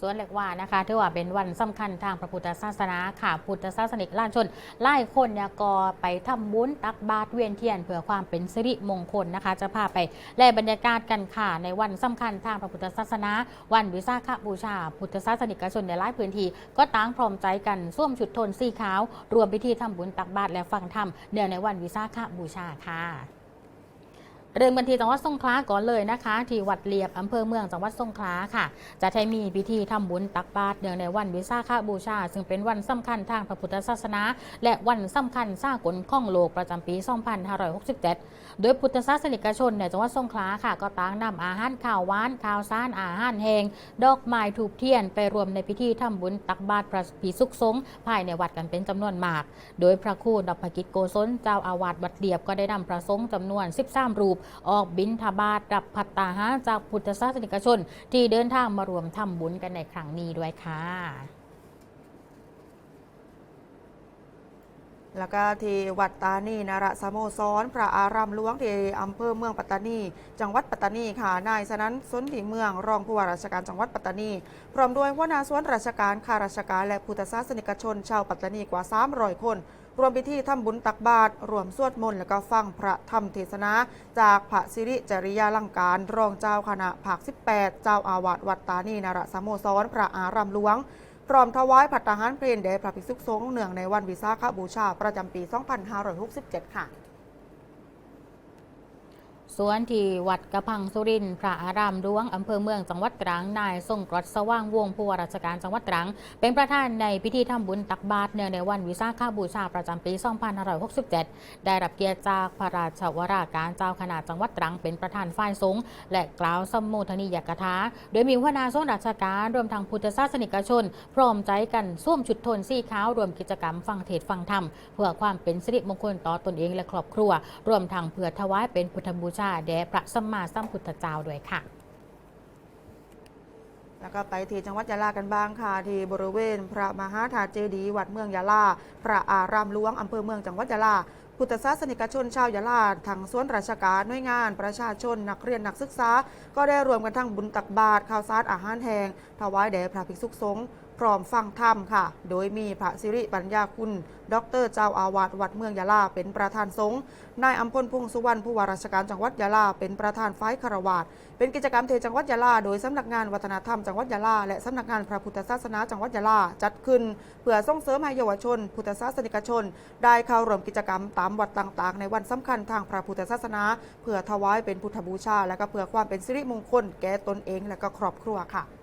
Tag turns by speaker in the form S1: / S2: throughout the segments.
S1: สวนเหล็กว่านะคะถือว่าเป็นวันสำคัญทางพระพุทธศาสนาค่ะพุทธศาสนิกราชชนไล่คนเนี่ยก็ไปทำบุญตักบาตรเวียนเทียนเพื่อความเป็นสิริมงคลนะคะ จะพาไปแลบรรยากาศกันค่ะในวันสำคัญทางพระพุทธศาสนา วันวิสาขบูชา พุทธศาสนิกชนในหลายพื้นที่ก็ต่างพร้อมใจกันสวมชุดโทนสีขาว รวมพิธีทำบุญตักบาตรและฟังธรรมเนื่องในวันวิสาขบูชาค่ะ เริ่มกันที่จังหวัดสงขลาก่อนเลยนะคะ ที่วัดเลียบอำเภอเมืองจังหวัดสงขลาค่ะ จะใช้มีพิธีทำบุญตักบาตรเนื่องในวันวิสาขบูชา ซึ่งเป็นวันสำคัญทางพระพุทธศาสนา และวันสำคัญสร้างกลข้องโลกประจำปี 2567 โดยพุทธศาสนิกชนในจังหวัดสงขลาค่ะ ก็ต่างนำอาหารข้าวหวานข้าวสารอาหารแห้งดอกไม้ถูกเทียนไปรวมในพิธีทำบุญตักบาตรพระภิกษุสงฆ์ภายในวัดกันเป็นจำนวนมาก โดยพระครูดพกิจโกศลเจ้าอาวาสวัดเดียบก็ได้นำพระสงฆ์จำนวน 13 รูปออกบิณฑบาตรับพัตตาหาจากพุทธศาสนิกชน ที่เดินทางมารวมทำบุญกันในครั้งนี้ด้วยค่ะ
S2: แล้วก็ที่วัดตานีนารสโมสรพระอารามหลวงที่อำเภอเมืองปัตตานี จังหวัดปัตตานีค่ะนายสนั้นสนธิเมืองรองผู้ว่าราชการจังหวัดปัตตานี พร้อมด้วยหัวหน้าส่วนราชการข้าราชการและพุทธศาสนิกชน ชาวปัตตานีกว่า 300 คน รวมพิธีทำบุญตักบาตรรวมสวดมนต์และก็ฟังพระธรรมเทศนา จากพระสิริจริยาลังการ รองเจ้าคณะภาค 18 เจ้าอาวาสวัดตานีนารสโมสร พระอารามหลวง พร้อมถวายผัดทหารเพลนแด่พระภิกษุสงฆ์เนื่องในวันวิสาขบูชาประจำปี 2567 ค่ะ
S1: สวนที่วัดกระพังสุรินทร์พระอารามหลวงอำเภอเมืองจังหวัดตรังนายทรงกรดสว่างวงผู้ว่าราชการจังหวัดตรัง เป็นประธานในพิธีทำบุญตักบาตรเนื่องในวันวิสาขบูชาประจำปี 2567 ได้รับเกียรติจากพระราชวราการเจ้าคณะจังหวัดตรังเป็นประธานฝ่ายสงฆ์และกล่าวสมโภชนียกถาโดยมีหัวหน้าส่วนราชการรวมทั้งพุทธศาสนิกชน พร้อมใจกันสวมชุดโทนสีขาวรวมกิจกรรมฟังเทศฟังธรรม เพื่อความเป็นสิริมงคลต่อตนเองและครอบครัว รวมทั้งเพื่อถวายเป็นพุทธบูชาแด่พระสัมมาสัมพุทธเจ้าด้วยค่ะ
S2: แล้วก็ไปที่จังหวัดยะลากันบ้างค่ะ ที่บริเวณ พระมหาธาตุเจดีย์วัดเมืองยะลา พระอารามหลวงอำเภอเมืองจังหวัดยะลาพุทธศาสนิกชนชาวยะลาทางส่วนราชการหน่วยงาน ประชาชน นักเรียนนักศึกษา ก็ได้รวมกันทั้งบุญตักบาตรข้าวสารอาหารแห้งถวายแด่พระภิกษุสงฆ์ พร้อมฟังธรรมค่ะ โดยมีพระสิริปัญญาคุณ ดรเจ้าอาวาสวัดเมืองยะลาเป็นประธานสงฆ์นายอัมพลพงสุวรรณผู้ว่าราชการจังหวัดยะลาเป็นประธานฝ่ายคารวาสเป็นกิจกรรมเทจังหวัดยะลาโดยสำนักงานวัฒนธรรมจังหวัดยะลาและสำนักงานพระพุทธศาสนาจังหวัดยะลาจัดขึ้น เพื่อส่งเสริมให้เยาวชน พุทธศาสนิกชน ได้เข้าร่วมกิจกรรมตามวัดต่างๆ ในวันสำคัญทางพระพุทธศาสนา เพื่อถวายเป็นพุทธบูชา และก็เพื่อความเป็นสิริมงคลแก่ตนเองและก็ครอบครัวค่ะ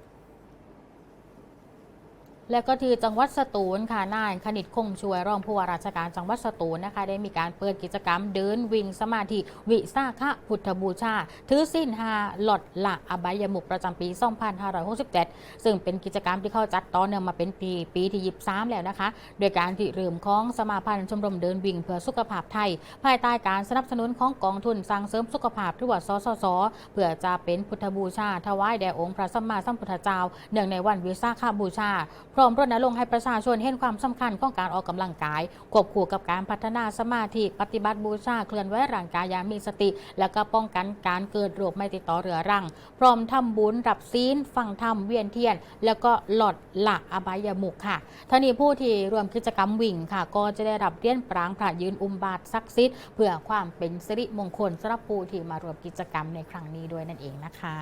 S1: และก็ที่จังหวัดสตูลค่ะนายคณิตคงช่วยรองผู้ว่าราชการจังหวัดสตูลนะคะ ได้มีการเปิดกิจกรรมเดินวิ่งสมาธิวิสาขพุทธบูชา ถือสิ้นหาหลอดละอบายมุกประจำปี 2567 ซึ่งเป็นกิจกรรมที่เข้าจัดต่อเนื่องมาเป็นปีปีที่ 23 แล้วนะคะ โดยการที่เริ่มของสมาพันธ์ชมรมเดินวิ่งเพื่อสุขภาพไทย ภายใต้การสนับสนุนของกองทุนสร้างเสริมสุขภาพหรือว่าสสสเพื่อจะเป็นพุทธบูชาถวายแด่องค์พระสัมมาสัมพุทธเจ้าเนื่องในวันวิสาขบูชาพร้อมรณรงค์ให้ประชาชนเห็นความสำคัญของการออกกำลังกาย ควบคู่กับการพัฒนาสมาธิปฏิบัติบูชาเคลื่อนไหวร่างกายอย่างมีสติ และก็ป้องกันการเกิดโรคไม่ติดต่อเรื้อรัง พร้อมทำบุญรับศีลฟังธรรมเวียนเทียน แล้วก็หลอดหลักอบายมุขค่ะท่านี้ผู้ที่รวมกิจกรรมวิ่งค่ะ ก็จะได้รับเลี้ยนปรางพระยืนอุมบาทศักดิ์สิทธิ์เพื่อความเป็นสิริมงคลสำหรับผู้ที่มารวมกิจกรรมในครั้งนี้ด้วยนั่นเองนะคะ